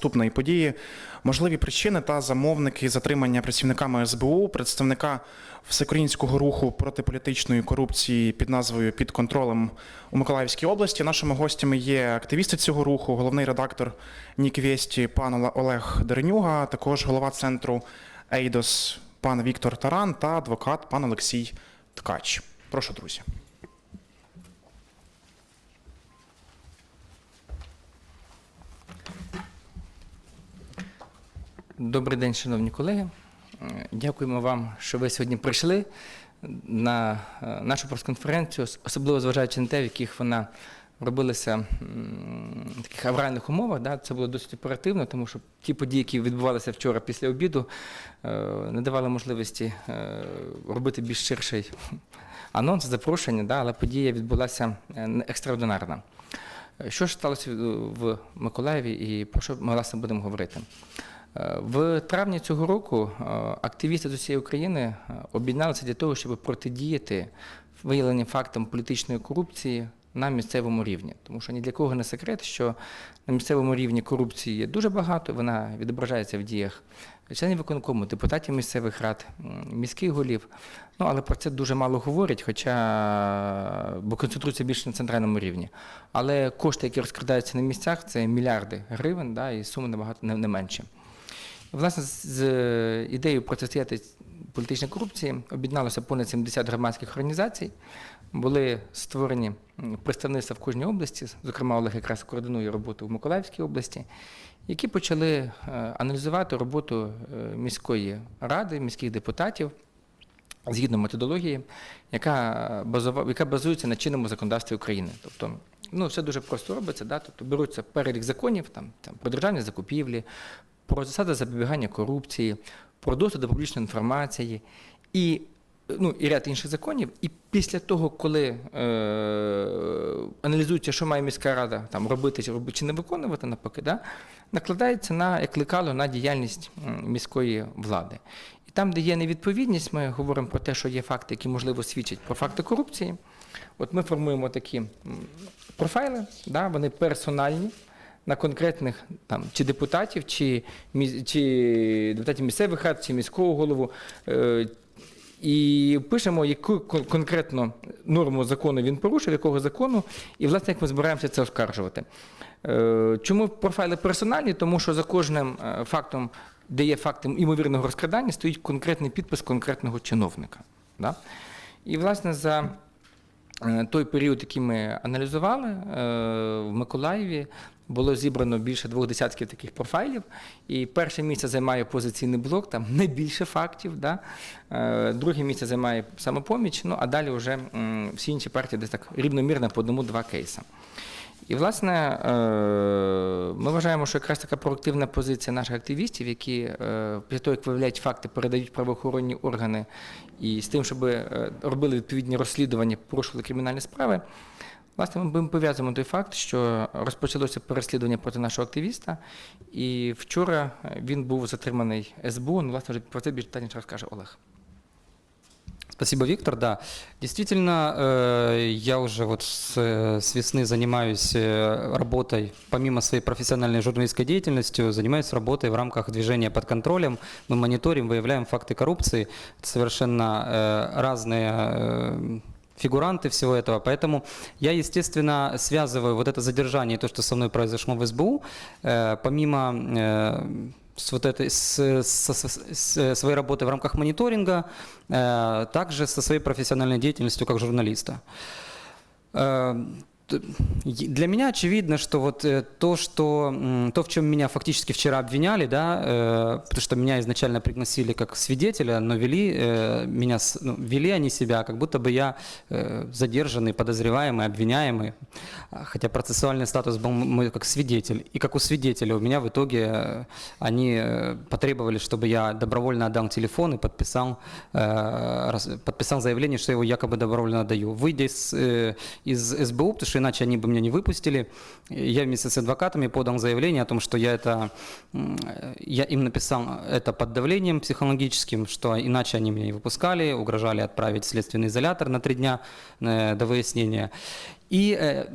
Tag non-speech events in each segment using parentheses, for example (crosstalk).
наступної події. Можливі причини та замовники затримання працівниками СБУ, представника всеукраїнського руху проти політичної корупції під назвою Під контролем у Миколаївській області. Нашими гостями є активісти цього руху, головний редактор Нік Вєсті пан Оле- Олег Деренюга, також голова центру Ейдос пан Віктор Таран та адвокат пан Олексій Ткач. Прошу, друзі. Добрий день, шановні колеги. Дякуємо вам, що ви сьогодні прийшли на е, нашу прес-конференцію, особливо зважаючи на те, в яких вона робилася в таких авральних умовах. Да, це було досить оперативно, тому що ті події, які відбувалися вчора після обіду, е, не давали можливості е, робити більш ширший анонс, запрошення, да, але подія відбулася екстраординарна. Що ж сталося в Миколаєві і про що ми власне будемо говорити? Е, В травні цього року е, активісти з усієї України е, об'єдналися для того, щоб протидіяти виявленим фактам політичної корупції на місцевому рівні. Тому що ні для кого не секрет, що на місцевому рівні корупції є дуже багато, вона відображається в діях членів виконкому, депутатів місцевих рад, міських голів. Ну, але про це дуже мало говорять, хоча бо концентрується більше на центральному рівні. Але кошти, які розкрадаються на місцях, це мільярди гривень, да, і суми набагато не, менші. Власне, з- е, ідеєю протистояти політичній корупції об'єдналося понад 70 громадських організацій. Були створені представництва в кожній області, зокрема, Олег якраз координує роботу в Миколаївській області, які почали е, аналізувати роботу е, міської ради, міських депутатів згідно методології, яка, базова, яка базується на чинному законодавстві України. Тобто, ну, все дуже просто робиться, да? тобто беруться перелік законів там, там, про державні закупівлі, про засади запобігання корупції, про доступ до публічної інформації і, ну, і ряд інших законів. І після того, коли е, аналізується, що має міська рада там, робити чи, робити, чи не виконувати, навпаки, да? накладається на як лекало на діяльність міської влади. І там, де є невідповідність, ми говоримо про те, що є факти, які можливо свідчать про факти корупції. От ми формуємо такі профайли, да, вони персональні на конкретних там чи депутатів, чи, чи депутатів місцевих рад, чи міського голову. Е, і пишемо, яку кон- конкретно норму закону він порушив, якого закону, і власне як ми збираємося це оскаржувати. Е, Чому профайли персональні? Тому що за кожним е, фактом, де є факти імовірного розкрадання, стоїть конкретний підпис конкретного чиновника. Да? І, власне, за той період, який ми аналізували, е, в Миколаєві було зібрано більше двох десятків таких профайлів. І перше місце займає позиційний блок, там найбільше фактів. Да? Е, Друге місце займає самопоміч, ну а далі вже всі інші партії десь так рівномірно по одному-два кейси. І, власне, е, ми вважаємо, що якраз така проактивна позиція наших активістів, які е, після того, як виявляють факти, передають правоохоронні органи і з тим, щоб е, робили відповідні розслідування, порушували кримінальні справи. Власне, ми пов'язуємо той факт, що розпочалося переслідування проти нашого активіста, і вчора він був затриманий СБУ. Ну, власне, про це більш детальніше розкаже Олег. Спасибо, Виктор. Да, действительно, э, я уже вот с, э, весны занимаюсь э, работой, помимо своей профессиональной журналистской деятельностью, занимаюсь работой в рамках движения под контролем. Мы мониторим, выявляем факты коррупции. Это совершенно разные фигуранты всего этого. Поэтому я, естественно, связываю вот это задержание то, что со мной произошло в СБУ, помимо с вот этой с, с, с своей работой в рамках мониторинга, э, также со своей профессиональной деятельностью как журналиста. Э, Для меня очевидно, что вот э, то, что то, в чем меня фактически вчера обвиняли, да, э, потому что меня изначально пригласили как свидетеля, но вели меня, ну, вели они себя, как будто бы я задержанный, подозреваемый, обвиняемый, хотя процессуальный статус был мой как свидетель. И как у свидетеля у меня в итоге они потребовали, чтобы я добровольно отдал телефон и подписал, подписал заявление, что я его якобы добровольно отдаю. Выйдя из, из СБУ, потому что иначе они бы меня не выпустили. Я вместе с адвокатами подал заявление о том, что я это, м, э, я им написал это под давлением психологическим, что иначе они меня не выпускали, угрожали отправить в следственный изолятор на три дня э, до выяснения. И э,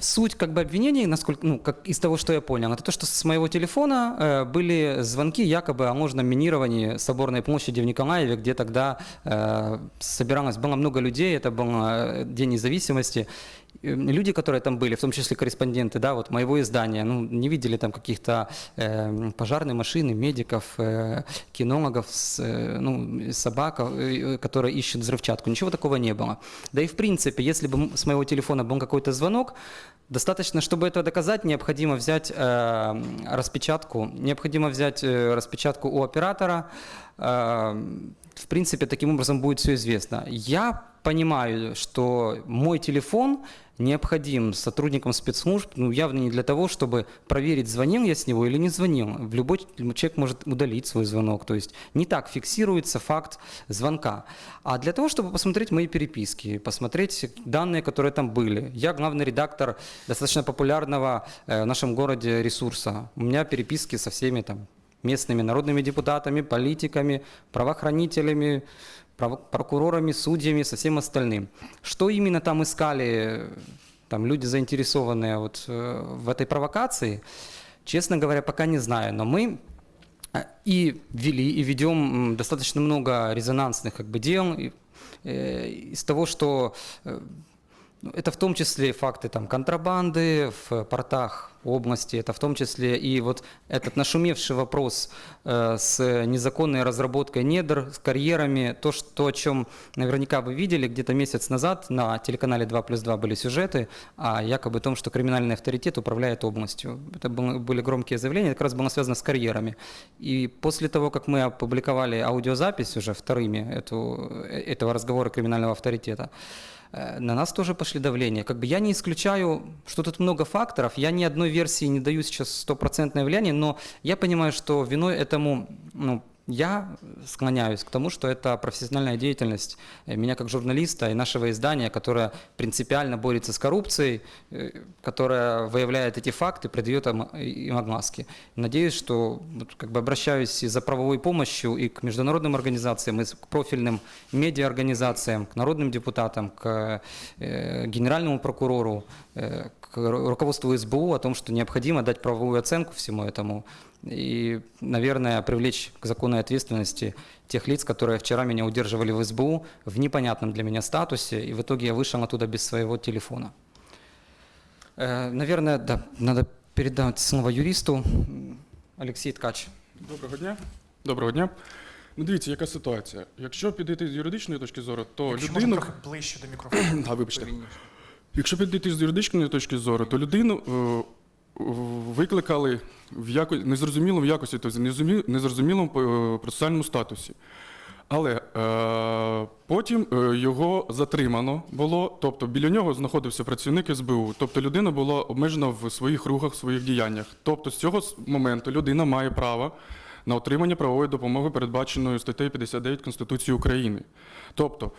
суть как бы обвинений, насколько, ну, как из того, что я понял, это то, что с моего телефона э, были звонки якобы о ложном минировании Соборной площади в Николаеве, где тогда э, собиралось, было много людей, это был э, День независимости. Люди, которые там были, в том числе корреспонденты, да, вот моего издания, ну, не видели там каких-то э, пожарной машины, медиков, э, кинологов, с, э, ну, собак, э, которые ищут взрывчатку. Ничего такого не было. Да и в принципе, если бы с моего телефона был какой-то звонок, достаточно, чтобы это доказать, необходимо взять э, распечатку, необходимо взять э, распечатку у оператора. Э, в принципе, таким образом будет все известно. Я понимаю, что мой телефон необходим сотрудникам спецслужб, ну, явно не для того, чтобы проверить, звонил я с него или не звонил. В любой человек может удалить свой звонок, то есть не так фиксируется факт звонка. А для того, чтобы посмотреть мои переписки, посмотреть данные, которые там были. Я главный редактор достаточно популярного э, в нашем городе ресурса. У меня переписки со всеми там местными народными депутатами, политиками, правоохранителями, право- прокурорами, судьями, со всем остальным. Что именно там искали э, там, люди, заинтересованные вот, э, в этой провокации, честно говоря, пока не знаю. Но мы э, и вели, и ведем м, достаточно много резонансных как бы, дел и, э, из того, что э, ну, это в том числе факты там, контрабанды в портах области, это в том числе и вот этот нашумевший вопрос э, с незаконной разработкой недр, с карьерами, то, что, о чем наверняка вы видели где-то месяц назад на телеканале 2 плюс 2 были сюжеты о якобы том, что криминальный авторитет управляет областью. Это были громкие заявления, это как раз было связано с карьерами. И после того, как мы опубликовали аудиозапись уже вторыми эту, э, этого разговора криминального авторитета, Э, на нас тоже пошли давления. Как бы я не исключаю, что тут много факторов. Я ни одной версии не даю сейчас стопроцентное влияние, но я понимаю, что виной этому, ну, я склоняюсь к тому, что это профессиональная деятельность э, меня как журналиста и нашего издания, которое принципиально борется с коррупцией, э, которое выявляет эти факты, придает им, им огласки. Надеюсь, что как бы обращаюсь и за правовой помощью и к международным организациям, и к профильным медиаорганизациям, к народным депутатам, к э, генеральному прокурору, э, к ру- руководству СБУ о том, что необходимо дать правовую оценку всему этому и, наверное, привлечь к законной ответственности тех лиц, которые вчера меня удерживали в СБУ в непонятном для меня статусе, и в итоге я вышел оттуда без своего телефона. Э, Наверное, да, надо передать слово юристу. М, Алексей Ткач. Доброго дня. Доброго дня. Ну дивіться, яка ситуація. Якщо підійти з юридичної точки зору, то Якщо можна людину. трохи ближче до мікрофону. (clears throat) Да, вибачте. Якщо підійти з юридичної точки зору, то людину е, викликали в яко... незрозуміло в якості, тобто незрозумі- незрозумілому е, процесуальному статусі. Але е, потім е, його затримано було, тобто біля нього знаходився працівник СБУ, тобто людина була обмежена в своїх рухах, в своїх діяннях. Тобто з цього моменту людина має право на отримання правової допомоги, передбаченої статтею 59 Конституції України. Тобто,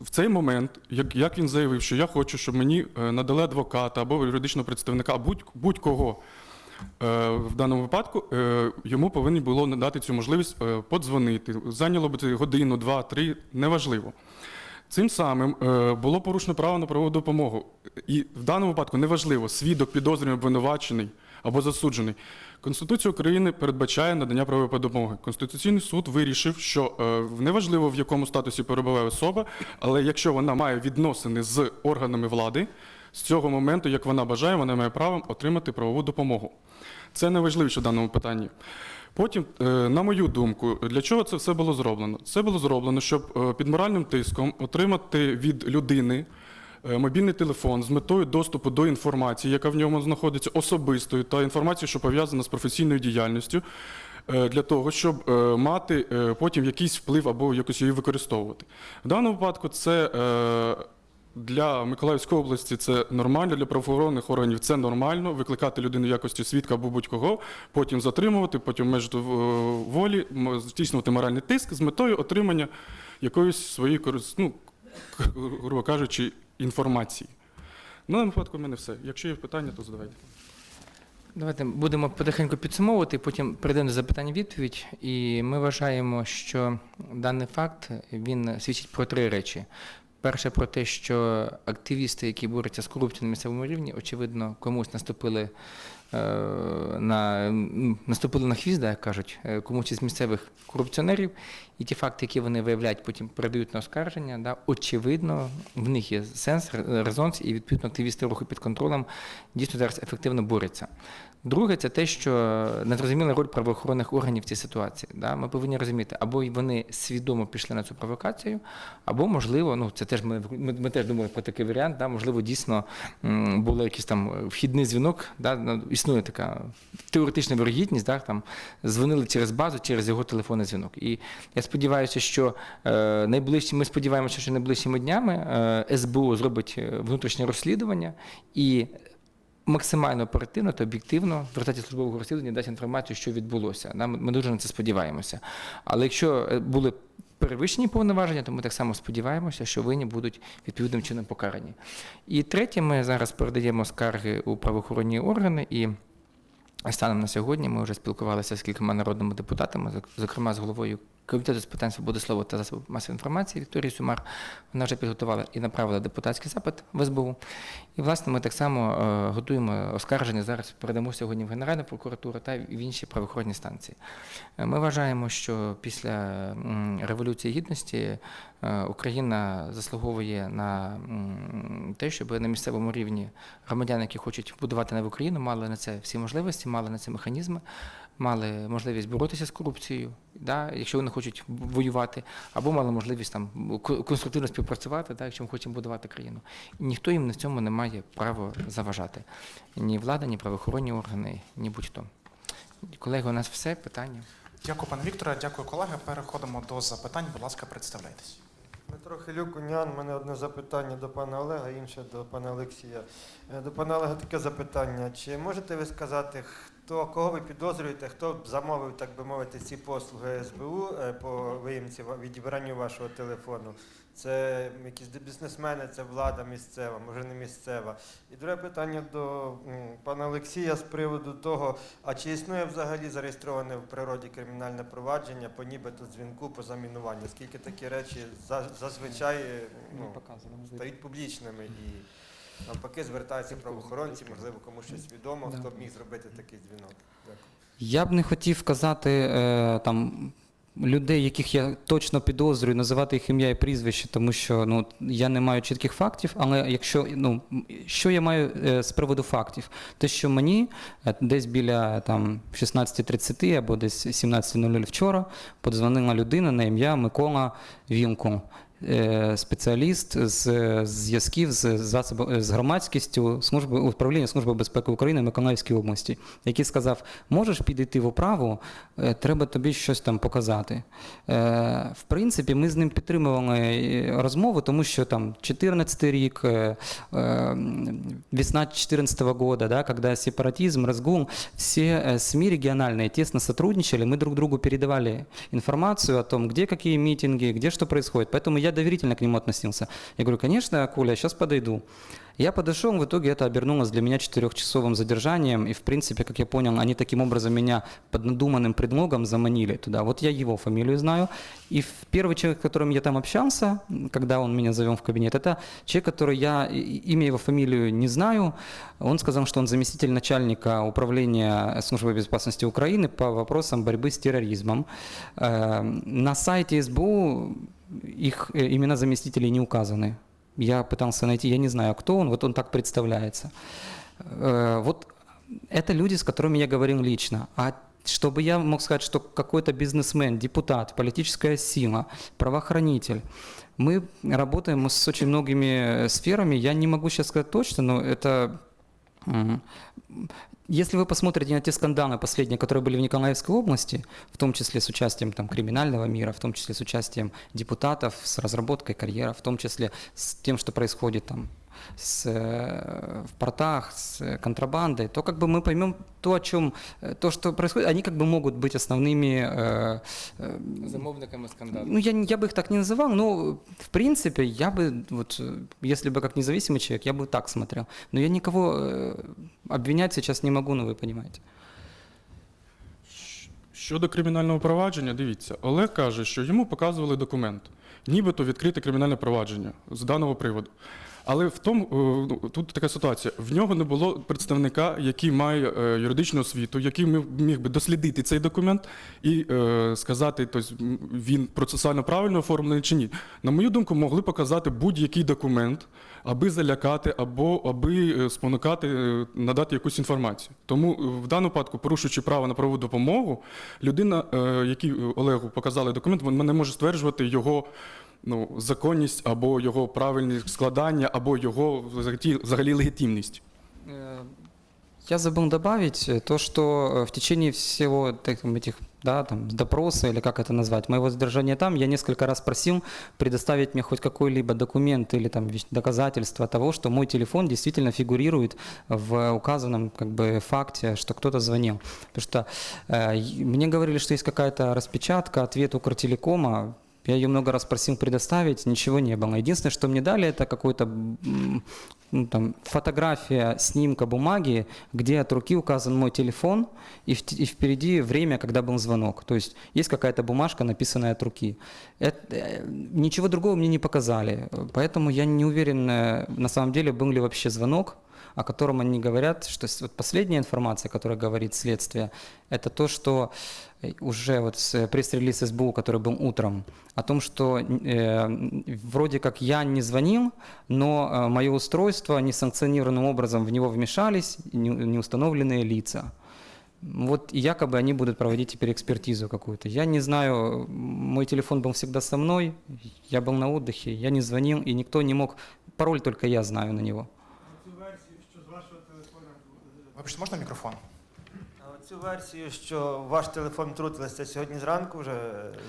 в цей момент, як, як він заявив, що я хочу, щоб мені е, надали адвоката або юридичного представника, будь, будь-кого. Е, В даному випадку е, йому повинні було надати цю можливість подзвонити. Зайняло б це годину, два, три, неважливо. Цим самим було порушено право на правову допомогу. І в даному випадку неважливо, свідок, підозрюваний, обвинувачений або засуджений. Конституція України передбачає надання правової допомоги. Конституційний суд вирішив, що е, неважливо в якому статусі перебуває особа, але якщо вона має відносини з органами влади, з цього моменту, як вона бажає, вона має право отримати правову допомогу. Це найважливіше в даному питанні. Потім, е, на мою думку, для чого це все було зроблено? Це було зроблено, щоб е, під моральним тиском отримати від людини мобільний телефон з метою доступу до інформації, яка в ньому знаходиться особистою, та інформацію, що пов'язана з професійною діяльністю, е, для того, щоб е, мати е, потім якийсь вплив або якось її використовувати. В даному випадку це. е, для Миколаївської області це нормально, для правоохоронних органів це нормально. Викликати людину в якості свідка або будь-кого, потім затримувати, потім межити волі, здійснювати моральний тиск з метою отримання якоїсь своєї ну, грубо кажучи, інформації. Ну, на випадку в мене все. Якщо є питання, то задавайте. Давайте будемо потихеньку підсумовувати, потім перейдемо до запитань відповідь. І ми вважаємо, що даний факт він свідчить про три речі. Перше, про те, що активісти, які борються з корупцією на місцевому рівні, очевидно, комусь наступили на, наступили на хвіст, да, як кажуть, е, комусь із місцевих корупціонерів, і ті факти, які вони виявляють, потім передають на оскарження. Да, очевидно, в них є сенс, ре- резонс, і відповідно активісти руху під контролем дійсно зараз ефективно борються. Друге, це те, що незрозуміла роль правоохоронних органів в цій ситуації. Да? Ми повинні розуміти, або вони свідомо пішли на цю провокацію, або, можливо, ну це теж ми, ми, ми теж думали про такий варіант, да? можливо, дійсно був якийсь там вхідний дзвінок, да? Ну, існує така теоретична вирогідність, да? там дзвонили через базу, через його телефонний дзвінок. І я сподіваюся, що е, найближчі, ми сподіваємося, що найближчими днями е, СБУ зробить е, внутрішнє розслідування і максимально оперативно та об'єктивно в результаті службового розслідування дасть інформацію, що відбулося. Да, Ми ми дуже на це сподіваємося. Але якщо е, були перевищені повноваження, тому так само сподіваємося, що винні будуть відповідним чином покарані. І третє, ми зараз передаємо скарги у правоохоронні органи і. Станом на сьогодні ми вже спілкувалися з кількома народними депутатами, зок- зокрема з головою Комітету з питань свободи слова та засобів масової інформації Вікторією Сюмар. Вона вже підготувала і направила депутатський запит в СБУ. І, власне, ми так само е, готуємо оскарження зараз, передамо сьогодні в Генеральну прокуратуру та в інші правоохоронні станції. Е, Ми вважаємо, що після Революції Гідності е, Україна заслуговує на те, щоб на місцевому рівні громадяни, які хочуть будувати нову Україну, мали на це всі можливості, мали на це механізми, мали можливість боротися з корупцією, да, якщо вони хочуть воювати, або мали можливість там ко- конструктивно співпрацювати, да, якщо ми хочемо будувати країну. І ніхто їм на цьому не має права заважати. Ні влада, ні правоохоронні органи, ні будь-хто. Колеги, у нас все питання. Дякую, пане Вікторе, дякую, колеги. Переходимо до запитань. Будь ласка, представляйтесь. Дмитро Хилюк, Унян. У мене одне запитання до пана Олега, інше до пана Олексія. Е, До пана Олега таке запитання. Чи можете ви сказати, хто кого ви підозрюєте, хто замовив, так би мовити, ці послуги СБУ е, по виїмці відібранню вашого телефону? Це якісь бізнесмени, це влада місцева, може не місцева. І друге питання до пана Олексія з приводу того, а чи існує взагалі зареєстроване в природі кримінальне провадження по нібито дзвінку по замінуванню? Скільки такі речі за- зазвичай е, ну, стають публічними і навпаки звертаються правоохоронці, можливо, комусь щось відомо, хто б міг зробити такий дзвінок. Дякую. Я б не хотів казати е, там. Людей, яких я точно підозрюю, називати їх ім'я і прізвище, тому що ну я не маю чітких фактів. Але якщо ну що я маю е, з приводу фактів, те, що мені е, десь біля там 16.30 або десь 17.00 вчора подзвонила людина на ім'я Микола Вілко. е, Спеціаліст з зв'язків з засобами з громадськістю служби управління служби безпеки України в Миколаївській області, який сказав: можеш підійти в управу, е, треба тобі щось там показати. Е, В принципі, ми з ним підтримували е, розмову, тому що там 14 рік, е, е, весна 14 года, да, когда сепаратизм, разгул, все э, СМИ региональные тесно сотрудничали, мы друг другу передавали информацию о том, где какие митинги, где что происходит. Поэтому я доверительно к нему относился. Я говорю, конечно, Коля, сейчас подойду. Я подошел, в итоге это обернулось для меня четырехчасовым задержанием, и, в принципе, как я понял, они таким образом меня под надуманным предлогом заманили туда. Вот я его фамилию знаю, и первый человек, с которым я там общался, когда он меня завел в кабинет, это человек, который я, имя его, фамилию не знаю, он сказал, что он заместитель начальника управления службы безопасности Украины по вопросам борьбы с терроризмом. Э, На сайте СБУ их э, имена заместителей не указаны. Я пытался найти, я не знаю, кто он, вот он так представляется. Э, Вот это люди, с которыми я говорил лично. А чтобы я мог сказать, что какой-то бизнесмен, депутат, политическая сила, правоохранитель, мы работаем с очень многими э, сферами, я не могу сейчас сказать точно, но это... м, Если вы посмотрите на те скандалы последние, которые были в Николаевской области, в том числе с участием там, криминального мира, в том числе с участием депутатов, с разработкой карьера, в том числе с тем, что происходит там с, э, в портах, с контрабандой, то как бы мы поймем то, о чем, э, то, что происходит, они как бы могут быть основными э, э, Замовниками скандалу. ну, я, не- я бы их так не называл, но, в принципе, я бы, вот, э, если бы как независимый человек, я бы так смотрел. Но я никого э, обвинять сейчас не могу, ну, вы понимаете. Щодо кримінального провадження, дивіться, Олег каже, що йому показували документ, нібито відкрите кримінальне провадження з даного приводу. Але в тому е, ну, тут така ситуація: в нього не було представника, який має е, юридичну освіту, який міг, би дослідити цей документ і е, сказати, тобто, він процесуально правильно оформлений чи ні. На мою думку, могли показати будь-який документ, аби залякати, або аби е, спонукати е, надати якусь інформацію. Тому е, в даному випадку, порушуючи право на правову допомогу, людина, е, якій е, Олегу показали документ, вона не може стверджувати його. Ну, законність або його правильне складання, або його взагалі, взагалі легітимність. Э, Я забыл добавить э, то, что э, в течение всего так, этих да, там, допроса, или как это назвать, моего задержания там, я несколько раз просил предоставить мне хоть какой-либо документ или там, доказательство того, что мой телефон действительно фигурирует в указанном как бы, факте, что кто-то звонил. Потому что э, мне говорили, что есть какая-то распечатка, ответ Укртелекома, я ее много раз просил предоставить, ничего не было. Единственное, что мне дали, это какой-то ну, там, фотография снимка бумаги, где от руки указан мой телефон и, в- и впереди время, когда был звонок. То есть есть какая-то бумажка, написанная от руки. Это, э, ничего другого мне не показали. Поэтому я не уверен, э, на самом деле, был ли вообще звонок, О котором они говорят, что вот последняя информация, которая говорит следствие, это то, что э, уже вот с пресс-релиз СБУ, который был утром, о том, что э, вроде как я не звонил, но э, мое устройство несанкционированным образом в него вмешались не- неустановленные лица. Вот якобы они будут проводить теперь экспертизу какую-то. Я не знаю, мой телефон был всегда со мной, я был на отдыхе, я не звонил, и никто не мог, пароль только я знаю на него. Вибачте, можна мікрофон? А Цю версію, що ваш телефон трутилися сьогодні зранку, вже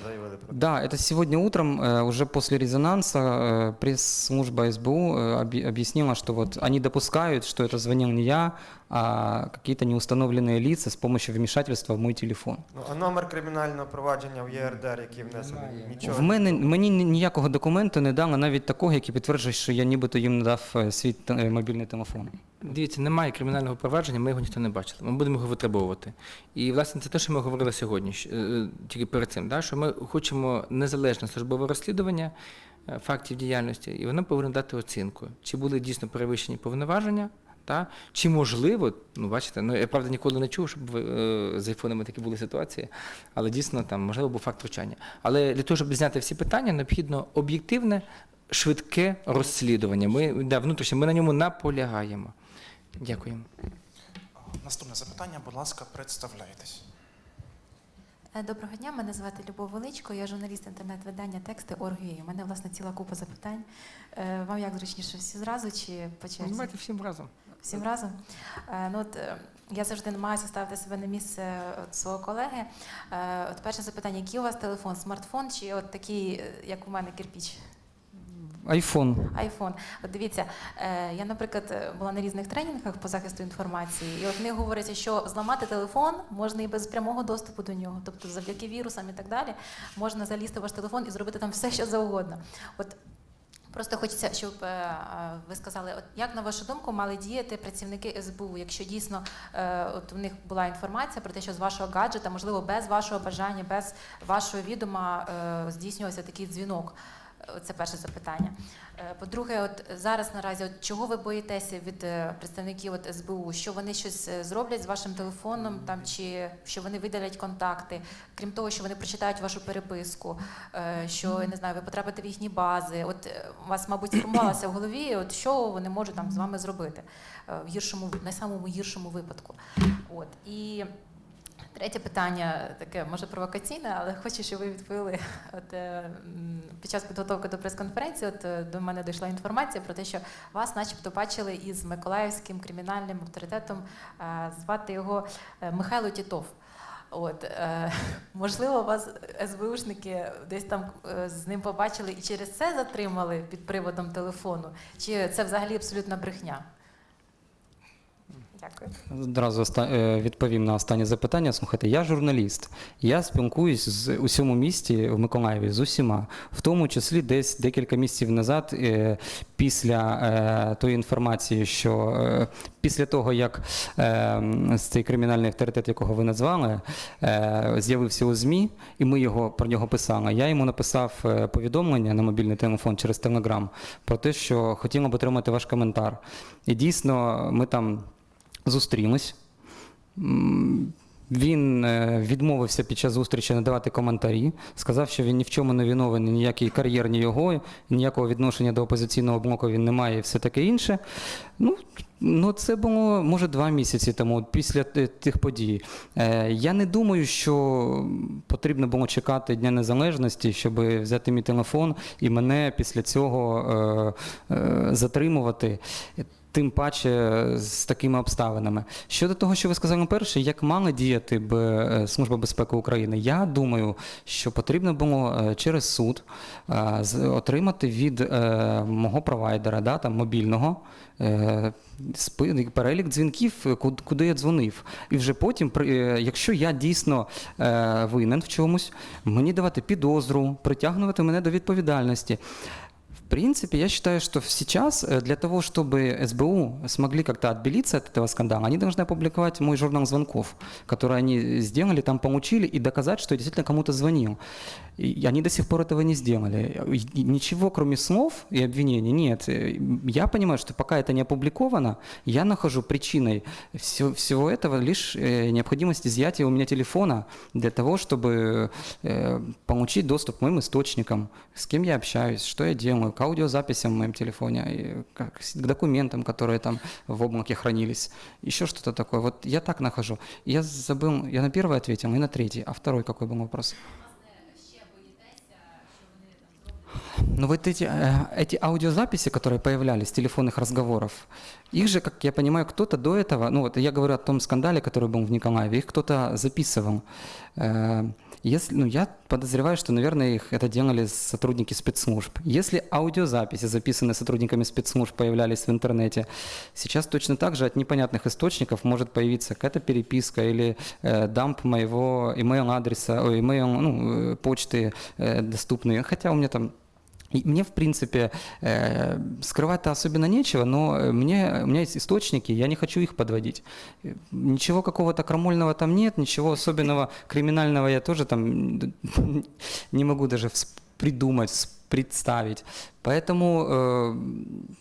заявили про Да, это сегодня утром, э, уже после резонанса, э, пресс-служба СБУ э, объ- объяснила, что вот они допускают, что это звонил не я, а какие-то неустановленные лица с помощью вмешательства в мой телефон. Ну, а номер кримінального провадження в ЄРДР, який внесений, нічого. В мене мені ні- ніякого документу не дали, навіть такого, який підтверджує, що я нібито їм не дав е, свій те- е, мобільний телефон. Дивіться, немає кримінального провадження, ми його ніхто не бачили. Ми будемо його витребовувати. І, власне, це те, що ми говорили сьогодні, е, тільки перед цим, да, що ми хочемо незалежне службове розслідування е, фактів діяльності, і воно повинно дати оцінку, чи були дійсно перевищені повноваження, та, чи можливо, ну бачите, ну я правда ніколи не чув, щоб ви, е, з айфонами такі були ситуації, але дійсно там можливо був факт втручання. Але для того, щоб зняти всі питання, необхідно об'єктивне, швидке розслідування. Ми да, внутрішньо, ми на ньому наполягаємо. Дякуємо. Наступне запитання, будь ласка, представляйтесь. Е, Доброго дня, мене звати Любов Величко, я журналіст інтернет-видання тексти Орг.ua. У мене власне ціла купа запитань. Е, Вам як зручніше всі зразу чи по черзі? Давайте всім разом. Всім разом. Е, Ну, от, е, я завжди намагаюся ставити себе на місце е, от свого колеги. От перше запитання: який у вас телефон? Смартфон чи от такий, як у мене, кирпіч? Айфон. Айфон. От дивіться, я, наприклад, була на різних тренінгах по захисту інформації, і от мені говориться, що зламати телефон можна і без прямого доступу до нього, тобто завдяки вірусам і так далі, можна залізти в ваш телефон і зробити там все, що завгодно. От Просто хочеться, щоб е, е, ви сказали, от як на вашу думку мали діяти працівники СБУ, якщо дійсно е, от у них була інформація про те, що з вашого гаджета, можливо, без вашого бажання, без вашого відома здійснювався такий дзвінок. Це перше запитання. Е, По-друге, от зараз наразі, от чого ви боїтеся від е, представників от СБУ? Що вони щось е, зроблять з вашим телефоном, там чи що вони видалять контакти? Крім того, що вони прочитають вашу переписку, що я не знаю, ви потрапите в їхні бази. От у вас, мабуть, сформувалося в голові, от що вони можуть там з вами зробити в гіршому на самому гіршому випадку. От і. Третє питання таке, може провокаційне, але хочу, щоб ви відповіли. От е, під час підготовки до прес-конференції, от е, до мене дійшла інформація про те, що вас, начебто, бачили із Миколаївським кримінальним авторитетом, е, звати його Михайло Тітов. От, (laughs) можливо, вас СБУшники десь там з ним побачили і через це затримали під приводом телефону? Чи це взагалі абсолютна брехня? Дякую. Одразу е, відповім на останнє запитання. Слухайте, я журналіст. Я спілкуюсь з усьому місті в Миколаєві з усіма, в тому числі десь декілька місяців назад, е, після е, тої інформації, що після того, як цей кримінальний авторитет, якого ви назвали, з'явився у ЗМІ, і ми його про нього писали. Я йому написав повідомлення на мобільний телефон через Телеграм про те, що хотіла б отримати ваш коментар. І дійсно, ми там зустрілись. Він е, відмовився під час зустрічі надавати коментарі, сказав, що він ні в чому не винований, ніякий кар'єр ні його, ніякого відношення до опозиційного блоку він не має і все таке інше. Ну, ну це було, може, два місяці тому, після тих подій. Е, Я не думаю, що потрібно було чекати Дня Незалежності, щоб взяти мій телефон і мене після цього е, затримувати. Тим паче з такими обставинами. Щодо того, що ви сказали перше, як мала діяти б е, Служба безпеки України, я думаю, що потрібно було е, через суд е, отримати від е, мого провайдера, да, там, мобільного, е, перелік дзвінків, е, куди я дзвонив. І вже потім, е, якщо я дійсно е, винен в чомусь, мені давати підозру, притягнувати мене до відповідальності. В принципе, я считаю, что сейчас э, для того, чтобы СБУ смогли как-то отбелиться от этого скандала, они должны опубликовать мой журнал звонков, который они сделали, там получили, и доказать, что я действительно кому-то звонил. И они до сих пор этого не сделали. И ничего, кроме слов и обвинений, нет. Э, Я понимаю, что пока это не опубликовано, я нахожу причиной всего, всего этого лишь э, необходимость изъятия у меня телефона для того, чтобы получить доступ к моим источникам, с кем я общаюсь, что я делаю, аудиозаписям в моем телефоне, как к документам, которые там в облаке хранились, еще что-то такое. Вот я так нахожу. Я забыл, я на первый ответил и на третий, а второй какой был вопрос? Ну вот эти, э, эти аудиозаписи, которые появлялись, телефонных разговоров, их же, как я понимаю, кто-то до этого, ну вот я говорю о том скандале, который был в Николаеве, их кто-то записывал. Э, Если, ну, я подозреваю, что, наверное, их это делали сотрудники спецслужб. Если аудиозаписи, записанные сотрудниками спецслужб, появлялись в интернете, сейчас точно так же от непонятных источников может появиться какая-то переписка или э, дамп моего email-адреса, ой, email, ну, э, почты э, доступные. Хотя у меня там и мне, в принципе, э, скрывать-то особенно нечего, но э, мне, у меня есть источники, я не хочу их подводить. Э, Ничего какого-то крамольного там нет, ничего особенного криминального я тоже там (laughs) не могу даже придумать, представить. Поэтому э,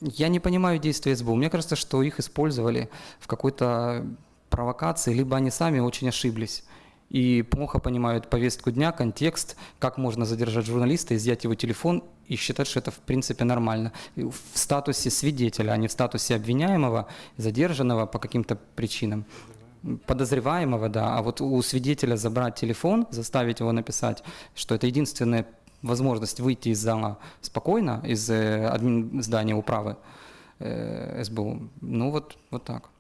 я не понимаю действия СБУ. Мне кажется, что их использовали в какой-то провокации, либо они сами очень ошиблись и плохо понимают повестку дня, контекст, как можно задержать журналиста, изъять его телефон и считать, что это в принципе нормально. В статусе свидетеля, а не в статусе обвиняемого, задержанного по каким-то причинам. Подозреваемого, да, а вот у свидетеля забрать телефон, заставить его написать, что это единственная возможность выйти из зала спокойно, из э, здания управы э, СБУ, ну вот, вот так.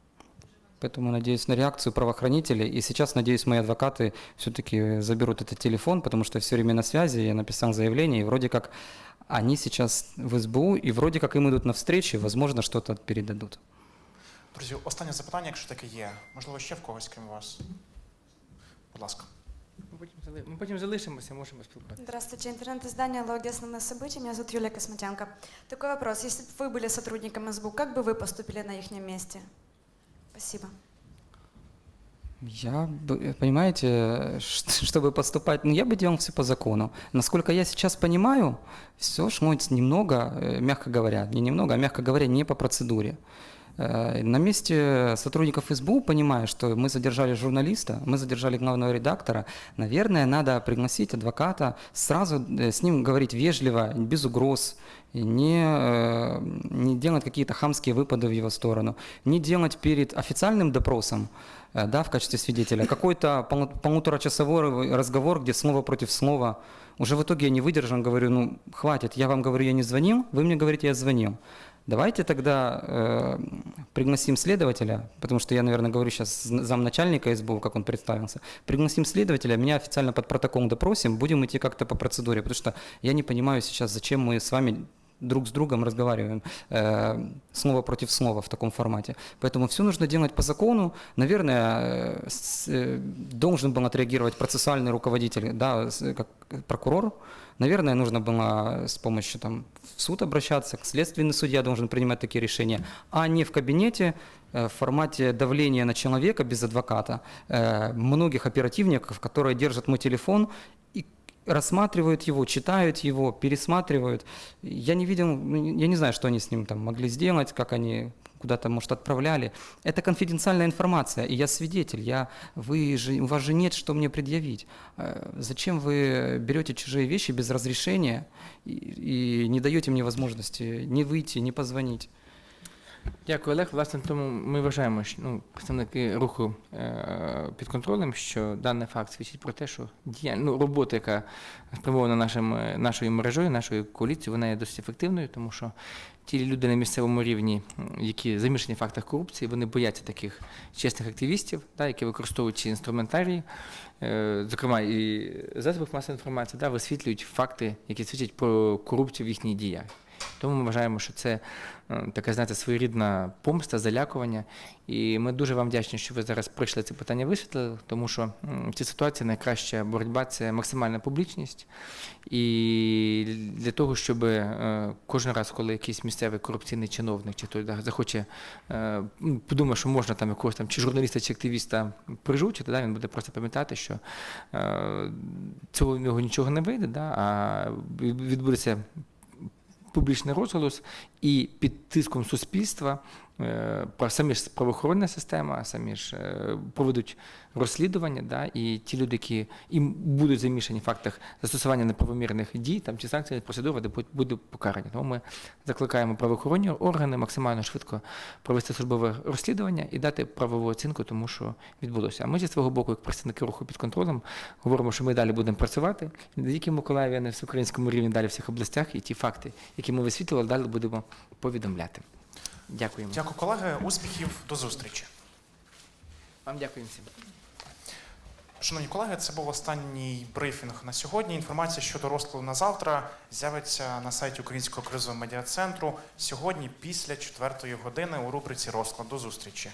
Поэтому надеюсь на реакцию правоохранителей. И сейчас, надеюсь, мои адвокаты все-таки заберут этот телефон, потому что все время на связи. Я написал заявление, и вроде как они сейчас в СБУ, и вроде как им идут навстречу, и, возможно, что-то передадут. Друзі, останнє запитання, якщо таке є. Можливо, ще в когось, крім вас. Будь ласка. Ми потім, зали- ми потім залишимося, можемо спілкуватися. Здравствуйте, интернет-издание «Логи основные события». Меня зовут Юлия Космотенко. Такой вопрос. Если бы вы были сотрудником СБУ, как бы вы поступили на их месте? Спасибо. Я, бы- понимаете, (laughs) ш- чтобы поступать, ну, я бы делал все по закону. Насколько я сейчас понимаю, все шло немного, э, мягко говоря, не немного, а мягко говоря, не по процедуре. Э, На месте сотрудников СБУ, понимая, что мы задержали журналиста, мы задержали главного редактора, наверное, надо пригласить адвоката, сразу э, с ним говорить вежливо, без угроз, не, э, не делать какие-то хамские выпады в его сторону, не делать перед официальным допросом, да, в качестве свидетеля, какой-то полу- полуторачасовой разговор, где слово против слова. Уже в итоге я не выдержан, говорю, ну, хватит, я вам говорю, я не звонил, вы мне говорите, я звонил. Давайте тогда э, пригласим следователя, потому что я, наверное, говорю сейчас замначальника СБУ, как он представился, пригласим следователя, меня официально под протокол допросим, будем идти как-то по процедуре, потому что я не понимаю сейчас, зачем мы с вами друг с другом разговариваем э, слово против слова в таком формате. Поэтому все нужно делать по закону. Наверное, э, с- э, должен был отреагировать процессуальный руководитель, да, с- как прокурор. Наверное, нужно было с помощью там, в суд обращаться, следственный судья должен принимать такие решения, а не в кабинете э, в формате давления на человека без адвоката, э, многих оперативников, которые держат мой телефон и рассматривают его, читают его, пересматривают. Я не видел, ну, я не знаю, что они с ним там могли сделать, как они куда-то, может, отправляли. Это конфиденциальная информация, и я свидетель. Я, вы же, у вас же нет, что мне предъявить. Э, Зачем вы берете чужие вещи без разрешения и, и не даете мне возможности ни выйти, ни позвонить? Дякую, Олег. Власне, тому ми вважаємо, що ну, представники руху е, під контролем, що даний факт свідчить про те, що дія, ну, робота, яка спрямована нашим, е, нашою мережею, нашою коаліцією, вона є досить ефективною, тому що ті люди на місцевому рівні, які замішані в фактах корупції, вони бояться таких чесних активістів, да, які використовують ці інструментарії, е, зокрема і засобів масової інформації, да, висвітлюють факти, які свідчать про корупцію в їхніх діях. Тому ми вважаємо, що це е, така, знаєте, своєрідна помста, залякування. І ми дуже вам вдячні, що ви зараз прийшли це питання висвітлили, тому що в цій ситуації найкраща боротьба це максимальна публічність. І для того, щоб е, кожен раз, коли якийсь місцевий корупційний чиновник чи да, захоче е, подумає, що можна там якогось там чи журналіста, чи активіста прижучити, да, він буде просто пам'ятати, що цього в нього нічого не вийде, да, а відбудеться публічний розголос і під тиском суспільства самі ж правоохоронна система, самі ж е, проведуть розслідування, да, і ті люди, які і будуть замішані в фактах застосування неправомірних дій там, чи санкцій, процедури, де будуть- покарані. Тому ми закликаємо правоохоронні органи максимально швидко провести службове розслідування і дати правову оцінку тому, що відбулося. А ми зі свого боку, як представники руху під контролем, говоримо, що ми далі будемо працювати не Миколаєві, а не в всеукраїнському рівні, далі в всіх областях, і ті факти, які ми висвітлювали, далі будемо повідомляти. Дякуємо. Дякую, колеги. Успіхів до зустрічі. Вам дякуємо всім. Шановні колеги, це був останній брифінг на сьогодні. Інформація щодо розкладу на завтра з'явиться на сайті Українського кризового медіа центру сьогодні після четвертої години у рубриці розклад. До зустрічі.